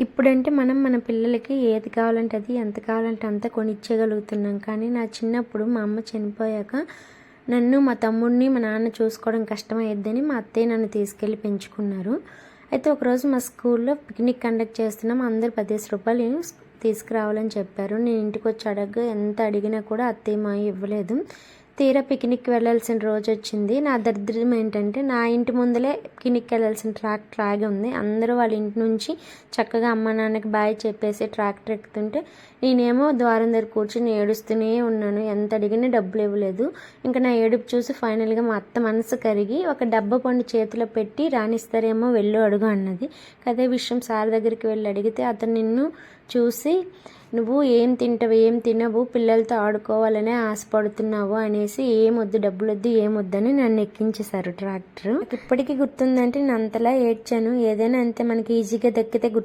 ఇప్పుడంటే మనం మన పిల్లలకి ఏది కావాలంటే అది ఎంత కావాలంటే అంత కొనిచ్చేయగలుగుతున్నాం. కానీ నా చిన్నప్పుడు మా అమ్మ చనిపోయాక నన్ను మా తమ్ముడిని మా నాన్న చూసుకోవడం కష్టమయ్యద్దని మా అత్తయ్య నన్ను తీసుకెళ్ళి పెంచుకున్నారు. అయితే ఒకరోజు మా స్కూల్లో పిక్నిక్ కండక్ట్ చేస్తున్నాం. అందరు పదిహేను రూపాయలు తీసుకురావాలని చెప్పారు. నేను ఇంటికి వచ్చి అడగ ఎంత అడిగినా కూడా అత్తయ్య మా ఇవ్వలేదు. తీరా పిక్నిక్ వెళ్ళాల్సిన రోజు వచ్చింది. నా దరిద్రం ఏంటంటే నా ఇంటి ముందలే పిక్నిక్ వెళ్ళాల్సిన ట్రాక్టర్ ఆగి ఉంది. అందరూ వాళ్ళ ఇంటి నుంచి చక్కగా అమ్మ నాన్నకి బాయ్ చెప్పేసి ట్రాక్టర్ ఎక్కుతుంటే నేనేమో ద్వారం దగ్గర కూర్చుని ఏడుస్తూనే ఉన్నాను. ఎంత అడిగినా డబ్బులు ఇవ్వలేదు. ఇంకా నా ఏడుపు చూసి ఫైనల్గా మా అత్త మనసు కరిగి ఒక డబ్బా పండు చేతిలో పెట్టి రాణిస్తారేమో వెళ్ళు అడుగు అన్నది. అదే విషయం సార్ దగ్గరికి వెళ్ళి అడిగితే అతను నిన్ను చూసి నువ్వు ఏం తింటావు ఏం తినవు పిల్లలతో ఆడుకోవాలనే ఆశపడుతున్నావు అనేసి ఏమొద్దు డబ్బులు వద్దు ఏమొద్దని నన్ను ఎక్కించేశారు ట్రాక్టర్. ఇప్పటికీ గుర్తుందంటే నేను అంతలా ఏడ్చాను. ఏదైనా అంతే మనకి ఈజీగా దక్కితే గుర్తు